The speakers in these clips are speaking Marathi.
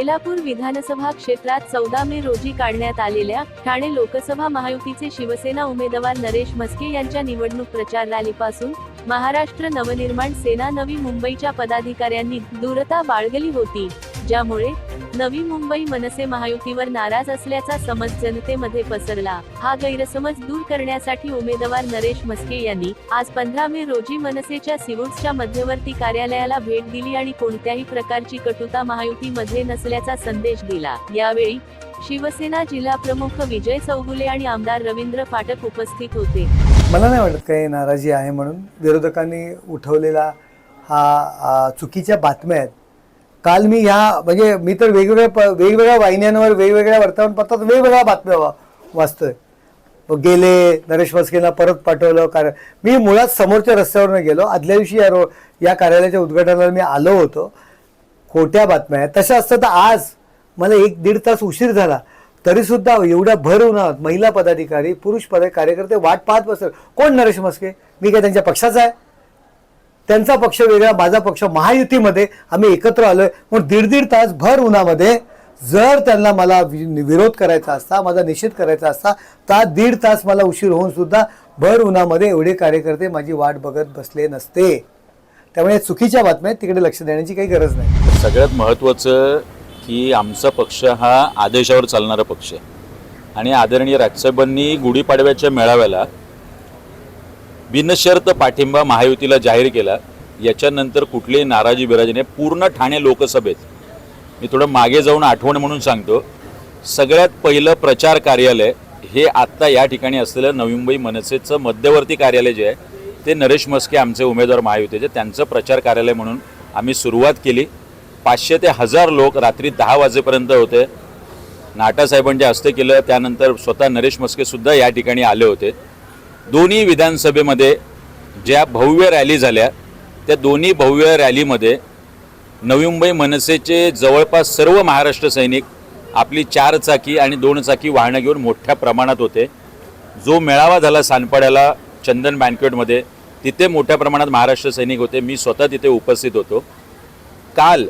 बेलापूर विधानसभा क्षेत्रात चौदा मे रोजी काढण्यात आलेल्या ठाणे लोकसभा महायुतीचे शिवसेना उमेदवार नरेश म्हस्के यांच्या निवडणूक प्रचार रॅलीपासून महाराष्ट्र नवनिर्माण सेना नवी मुंबईच्या पदाधिकाऱ्यांनी दूरता बाळगली होती. ज्यामुळे नवी मुंबई मनसे महायुतीवर नाराज असल्याचा समज जनतेमध्ये पसरला. हा गैरसमज दूर करण्यासाठी उमेदवार नरेश म्हस्के यांनी आज पंधरा मे रोजी मनसेच्या सिवुड्सच्या मध्यवर्ती कार्यालयाला भेट दिली आणि कोणत्याही प्रकारची कटुता महायुतीमध्ये नसल्याचा संदेश दिला. यावेळी शिवसेना जिल्हा प्रमुख विजय चौगुले आणि आमदार रवींद्र फाटक उपस्थित होते. मला नाही वाटत काही नाराजी आहे म्हणून विरोधकांनी उठवलेला हा चुकीच्या बातम्या आहेत. काल मी ह्या म्हणजे मी तर वेगवेगळ्या प वेगवेगळ्या वाहिन्यांवर वेगवेगळ्या वर्तमानपत्रात वेगवेगळ्या बातम्या वा वाचतोय. गेले नरेश मस्केंना परत पाठवलं कारण मी मुळात समोरच्या रस्त्यावरनं गेलो. आदल्या दिवशी या रो या कार्यालयाच्या उद्घाटनाला मी आलो होतो. खोट्या बातम्या आहेत. तशा असतं तर आज. मला एक दीड तास उशीर झाला. तरीसुद्धा एवढ्या भर उन्हात महिला पदाधिकारी पुरुष पद कार्यकर्ते वाट पाहत बसतात कोण नरेश मस्के मी काय त्यांच्या पक्षाचा आहे? त्यांचा पक्ष वेगळा माझा पक्ष महायुतीमध्ये. आम्ही एकत्र आलोय. पण दीड दीड तास भर उन्हामध्ये जर त्यांना मला वि- विरोध करायचा असता माझा निषेध करायचा असता तर दीड तास मला उशीर होऊन सुद्धा भर उन्हामध्ये एवढे कार्यकर्ते माझी वाट बघत बसले नसते. त्यामुळे चुकीच्या बातम्या तिकडे लक्ष देण्याची काही गरज नाही. सगळ्यात महत्त्वाचं की आमचा पक्ष हा आदेशावर चालणारा पक्ष आहे. आणि आदरणीय राजसाहेबांनी गुढीपाडव्याच्या मेळाव्याला बिनशर्त पाठिंबा महायुतीला जाहीर केला. याच्यानंतर कुठलीही नाराजी बिराजी नाही. पूर्ण ठाणे लोकसभेत. मी थोडं मागे जाऊन आठवण म्हणून सांगतो. सगळ्यात पहिलं प्रचार कार्यालय हे आत्ता या ठिकाणी असलेलं नवी मुंबई मनसेचं मध्यवर्ती कार्यालय जे आहे ते नरेश मस्के आमचे उमेदवार महायुतीचे त्यांचं प्रचार कार्यालय म्हणून आम्ही सुरुवात केली. पाचशे ते हजार लोक रात्री दहा वाजेपर्यंत होते. नाटासाहेबांच्या हस्ते केलं. त्यानंतर स्वतः नरेश मस्केसुद्धा या ठिकाणी आले होते. दोन्ही विधानसभेमध्ये ज्या भव्य रॅली झाल्या त्या दोन्ही भव्य रॅलीमध्ये नवी मुंबई मनसेचे जवळपास सर्व महाराष्ट्र सैनिक आपली चार चाकी आणि दोन चाकी वाहनं घेऊन मोठ्या प्रमाणात होते. जो मेळावा झाला सानपाड्याला चंदन बँकवेटमध्ये तिथे मोठ्या प्रमाणात महाराष्ट्र सैनिक होते. मी स्वतः तिथे उपस्थित होतो. काल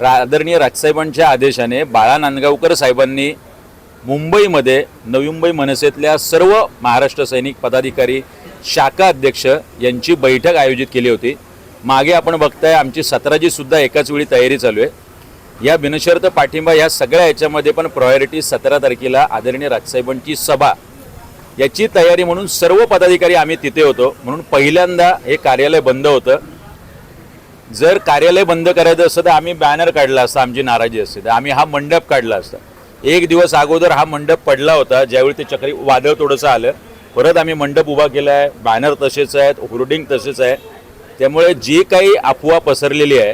रा आदरणीय राजसाहेबांच्या आदेशाने बाळा नांदगावकर साहेबांनी मुंबईमध्ये नवी मुंबई मनसेतल्या सर्व महाराष्ट्र सैनिक पदाधिकारी शाखा अध्यक्ष यांची बैठक आयोजित केली होती. मागे आपण बघताय आमची सतराजीसुद्धा एकाच वेळी तयारी चालू आहे. या बिनशर्त पाठिंबा या सगळ्या याच्यामध्ये पण प्रायोरिटी सतरा तारखेला आदरणीय राजसाहेबांची सभा. याची तयारी म्हणून सर्व पदाधिकारी आम्ही तिथे होतो. म्हणून पहिल्यांदा हे कार्यालय बंद होतं. जर कार्यालय बंद करायचं असतं तर आम्ही बॅनर काढला असता आमची नाराजी असते. तर आम्ही हा मंडप काढला असता. एक दिवस अगोदर हा मंडप पडला होता ज्यावेळी ते चक्री वादळ थोडंसं आलं. परत आम्ही मंडप उभा केला आहे बॅनर तसेच आहेत होर्डिंग तसेच आहे. त्यामुळे जी काही अफवा पसरलेली आहे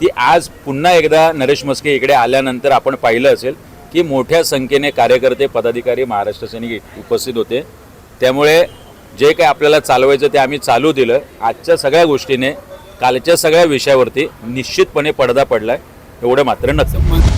ती आज पुन्हा एकदा नरेश मस्के इकडे आल्यानंतर आपण पाहिलं असेल की मोठ्या संख्येने कार्यकर्ते पदाधिकारी महाराष्ट्र सैनिक उपस्थित होते. त्यामुळे जे काही आपल्याला चालवायचं ते आम्ही चालू दिलं. आजच्या सगळ्या गोष्टीने कालच्या सगळ्या विषयावरती निश्चितपणे पडदा पडला आहे एवढं मात्र नसतं.